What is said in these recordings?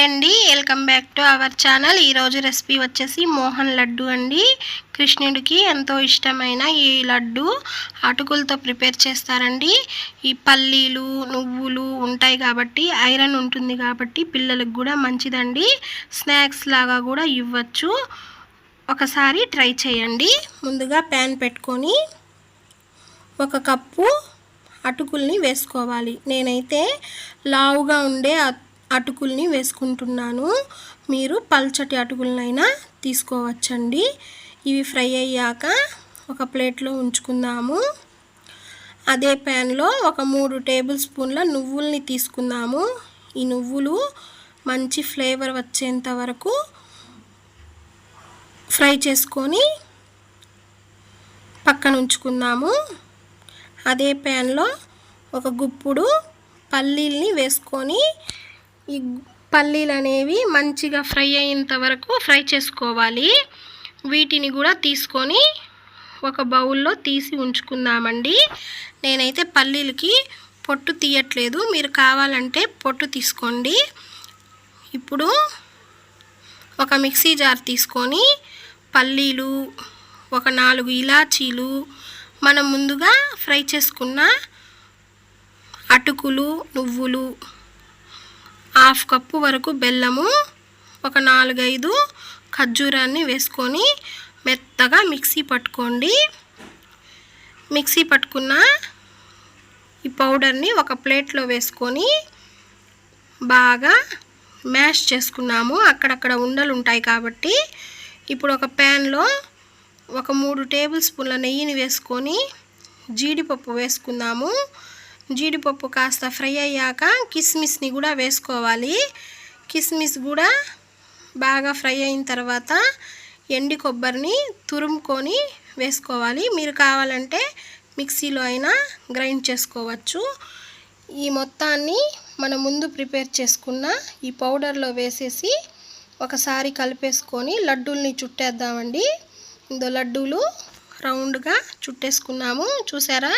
Hi అండి. Welcome back to our channel. ఈరోజు recipe వచ్చేసి మోహన్ లడ్డు అండి. కృష్ణుడికి ఎంతో ఇష్టమైన ఈ లడ్డు అటుకులతో ప్రిపేర్ చేస్తారండి. ఈ పల్లీలు నువ్వులు ఉంటాయి కాబట్టి ఐరన్ ఉంటుంది కాబట్టి పిల్లలకు కూడా మంచిదండి. స్నాక్స్ లాగా కూడా ఇవ్వచ్చు. ఒకసారి ట్రై చేయండి. ముందుగా ప్యాన్ పెట్టుకొని ఒక కప్పు అటుకుల్ని వేసుకోవాలి. నేనైతే లావుగా ఉండే అటుకుల్ని వేసుకుంటున్నాను. మీరు పల్చటి అటుకులనైనా తీసుకోవచ్చండి. ఇవి ఫ్రై అయ్యాక ఒక ప్లేట్లో ఉంచుకుందాము. అదే ప్యాన్లో ఒక మూడు టేబుల్ స్పూన్ల నువ్వుల్ని తీసుకుందాము. ఈ నువ్వులు మంచి ఫ్లేవర్ వచ్చేంత వరకు ఫ్రై చేసుకొని పక్కన ఉంచుకుందాము. అదే ప్యాన్లో ఒక గుప్పుడు పల్లీల్ని వేసుకొని ఈ పల్లీలు అనేవి మంచిగా ఫ్రై అయ్యేంత వరకు ఫ్రై చేసుకోవాలి. వీటిని కూడా తీసుకొని ఒక బౌల్లో తీసి ఉంచుకుందామండి. నేనైతే పల్లీలకి పొట్టు తీయట్లేదు. మీరు కావాలంటే పొట్టు తీసుకోండి. ఇప్పుడు ఒక మిక్సీ జార్ తీసుకొని పల్లీలు ఒక నాలుగు ఇలాచీలు మనం ముందుగా ఫ్రై చేసుకున్న అటుకులు నువ్వులు హాఫ్ కప్పు వరకు బెల్లము ఒక నాలుగైదు ఖర్జూరాన్ని వేసుకొని మెత్తగా మిక్సీ పట్టుకోండి. మిక్సీ పట్టుకున్న ఈ పౌడర్ని ఒక ప్లేట్లో వేసుకొని బాగా మ్యాష్ చేసుకున్నాము. అక్కడక్కడ ఉండలు ఉంటాయి కాబట్టి ఇప్పుడు ఒక ప్యాన్లో ఒక మూడు టేబుల్ స్పూన్ల నెయ్యిని వేసుకొని జీడిపప్పు వేసుకుందాము. జీడిపప్పు కాస్త ఫ్రై అయ్యాక కిస్మిస్ని కూడా వేసుకోవాలి. కిస్మిస్ కూడా బాగా ఫ్రై అయిన తర్వాత ఎండి కొబ్బరిని తురుముకొని వేసుకోవాలి. మీరు కావాలంటే మిక్సీలో అయినా గ్రైండ్ చేసుకోవచ్చు. ఈ మొత్తాన్ని మనం ముందు ప్రిపేర్ చేసుకున్న ఈ పౌడర్లో వేసేసి ఒకసారి కలిపేసుకొని లడ్డూల్ని చుట్టేద్దామండి. ఇందులో లడ్డూలు రౌండ్గా చుట్టేసుకున్నాము. చూసారా?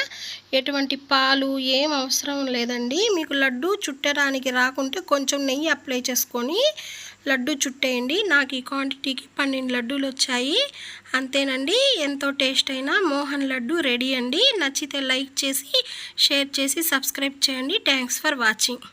ఎటువంటి పాలు ఏం అవసరం లేదండి. మీకు లడ్డు చుట్టడానికి రాకుంటే కొంచెం నెయ్యి అప్లై చేసుకొని లడ్డు చుట్టేయండి. నాకు ఈ క్వాంటిటీకి పన్నెండు లడ్డూలు వచ్చాయి. అంతేనండి. ఎంతో టేస్ట్ అయిన మోహన్ లడ్డు రెడీ అండి. నచ్చితే లైక్ చేసి షేర్ చేసి సబ్స్క్రైబ్ చేయండి. Thanks for watching.